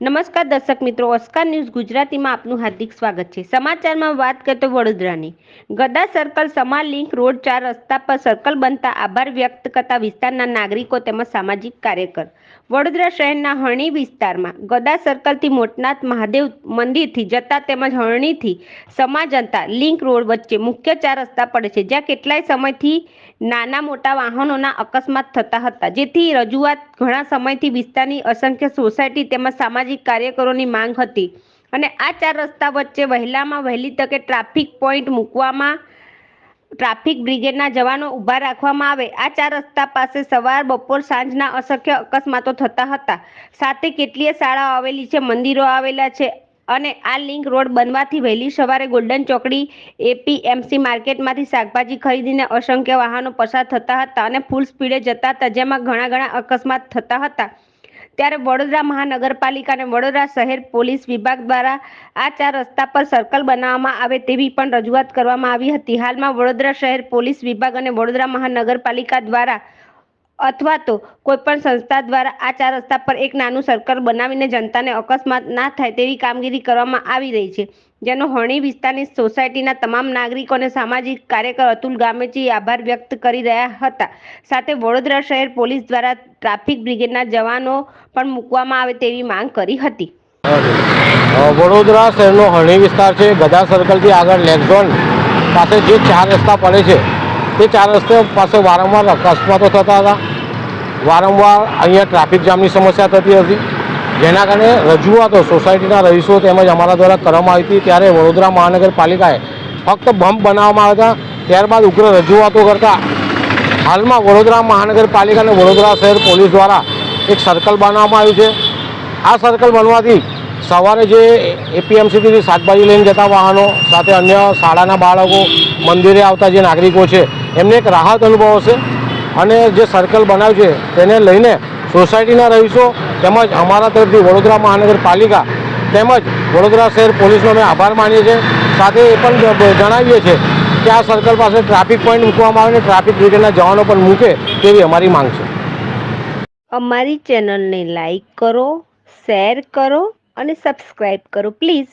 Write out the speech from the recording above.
નમસ્કાર દર્શક મિત્રો, ઓસ્કાર ન્યૂઝ ગુજરાતીમાં આપનું હાર્દિક સ્વાગત છે. સમાચારમાં વાત કરીએ તો વડોદરાની. Gada circle Sama link road ચાર રસ્તા પર સર્કલ બનતા આભાર વ્યક્ત કરતા વિસ્તારના નાગરિકો તેમજ સામાજિક કાર્યકર. વડોદરા શહેરના હરણી વિસ્તારમાં ગદા સર્કલથી મોટનાથ મહાદેવ મંદિરથી જતા તેમજ હરણીથી સમા જનતા લિંક રોડ વચ્ચે મુખ્ય ચાર રસ્તા પડે છે, જ્યાં કેટલાય સમયથી નાના મોટા વાહનોના અકસ્માત થતા હતા. જેથી રજૂઆત ઘણા સમયથી વિસ્તારની અસંખ્ય સોસાયટી તેમજ સામાજિક કાર્યકરોની માંગ હતી અને આ ચાર રસ્તા વચ્ચે વહેલામાં વહેલી તકે ટ્રાફિક પોઈન્ટ મૂકવામાં, ટ્રાફિક બ્રિગેડના જવાનો ઊભા રાખવામાં આવે. આ ચાર રસ્તા પાસે સવાર, બપોર, સાંજના અસંખ્ય અકસ્માતો થતા હતા. સાથે કેટલીય શાળાઓ આવેલી છે, મંદિરો આવેલા છે અને આ લિંક રોડ બનવાથી વહેલી સવારે ગોલ્ડન ચોકડી, એપીએમસી માર્કેટમાંથી શાકભાજી ખરીદીને અસંખ્ય વાહનો પસાર થતા હતા અને ફૂલ સ્પીડે જતા હતા, જેમાં ઘણા ઘણા અકસ્માત થતા હતા. ત્યારે વડોદરા મહાનગરપાલિકા અને વડોદરા શહેર પોલીસ વિભાગ દ્વારા આ ચાર રસ્તા પર સર્કલ બનાવવામાં આવે તેવી પણ રજૂઆત કરવામાં આવી હતી. હાલમાં વડોદરા શહેર પોલીસ વિભાગ અને વડોદરા મહાનગરપાલિકા દ્વારા અથવા તો કોઈપણ સંસ્થા દ્વારા આ ચાર રસ્તા પર એક નાનું સર્કલ બનાવીને જનતાને અકસ્માત ના થાય તેવી કામગીરી કરવામાં આવી રહી છે, જેનો હણી વિસ્તારની સોસાયટીના તમામ નાગરિકો અને સામાજિક કાર્યકર અતુલ ગામેચી આભાર વ્યક્ત કરી રહ્યા હતા. સાથે વડોદરા શહેર પોલીસ દ્વારા ટ્રાફિક બ્રિગેડના જવાનો પણ મૂકવામાં આવે તેવી માંગ કરી હતી. વડોદરા શહેરનો હરણી વિસ્તાર છે ગધા સર્કલથી આગળ લેકઝોન પાસે જે ચાર રસ્તા પડે છે તે ચાર રસ્તા પાસે વારંવાર અકસ્માતો થતા હતા. વારંવાર અહીંયા ટ્રાફિક જામની સમસ્યા થતી હતી. જેના કારણે રજૂઆતો સોસાયટીના રહીશો તેમજ અમારા દ્વારા કરવામાં આવી હતી. ત્યારે વડોદરા મહાનગરપાલિકાએ ફક્ત બમ્પ બનાવવામાં આવ્યા હતા. ત્યારબાદ ઉગ્ર રજૂઆતો કરતા હાલમાં વડોદરા મહાનગરપાલિકા અને વડોદરા શહેર પોલીસ દ્વારા એક સર્કલ બનાવવામાં આવ્યું છે. આ સર્કલ બનવાથી સવારે જે એપીએમસીથી શાકભાજી લઈને જતા વાહનો, સાથે અન્ય શાળાના બાળકો, મંદિરે આવતા જે નાગરિકો છે એમને એક રાહત અનુભવ હશે. અને જે સર્કલ બનાવ્યું છે, તેને લઈને સોસાયટીના રહીશો તેમજ અમારા તરફથી વડોદરા મહાનગરપાલિકા તેમજ વડોદરા શહેર પોલીસનો અમે આભાર માનીએ છીએ. સાથે એ પણ જણાવીએ છીએ કે આ સર્કલ પાસે ટ્રાફિક પોઈન્ટ મૂકવામાં આવે અને ટ્રાફિક બ્રિગેડના જવાનો પણ મૂકે તેવી અમારી માંગ છે. અમારી ચેનલને લાઈક કરો શેર કરો અને સબસ્ક્રાઈબ કરો પ્લીઝ